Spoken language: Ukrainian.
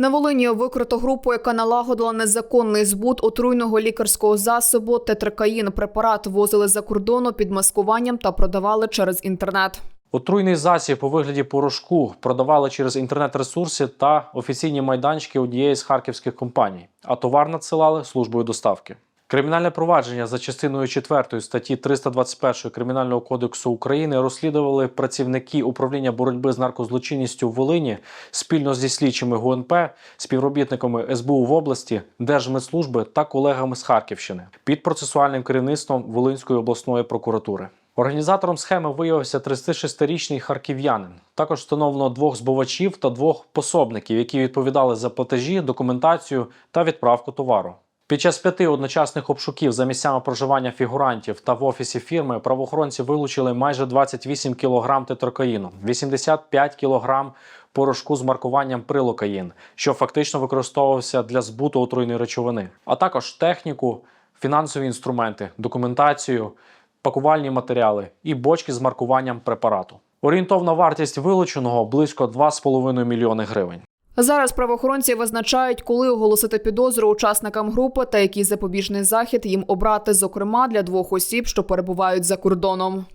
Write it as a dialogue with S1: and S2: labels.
S1: На Волині викрито групу, яка налагодила незаконний збут отруйного лікарського засобу тетракаїн. Препарат возили за кордону під маскуванням та продавали через інтернет.
S2: Отруйний засіб у вигляді порошку продавали через інтернет-ресурси та офіційні майданчики однієї з харківських компаній, а товар надсилали службою доставки. Кримінальне провадження за частиною 4 статті 321 Кримінального кодексу України розслідували працівники управління боротьби з наркозлочинністю в Волині спільно зі слідчими ГУНП, співробітниками СБУ в області, Держмедслужби та колегами з Харківщини під процесуальним керівництвом Волинської обласної прокуратури. Організатором схеми виявився 36-річний харків'янин. Також встановлено двох збувачів та двох пособників, які відповідали за платежі, документацію та відправку товару. Під час п'яти одночасних обшуків за місцями проживання фігурантів та в офісі фірми правоохоронці вилучили майже 28 кг тетракаїну, 85 кг порошку з маркуванням прилокаїн, що фактично використовувався для збуту отруйної речовини, а також техніку, фінансові інструменти, документацію, пакувальні матеріали і бочки з маркуванням препарату. Орієнтовна вартість вилученого близько 2,5 мільйони гривень.
S1: Зараз правоохоронці визначають, коли оголосити підозру учасникам групи та який запобіжний захід їм обрати, зокрема для двох осіб, що перебувають за кордоном.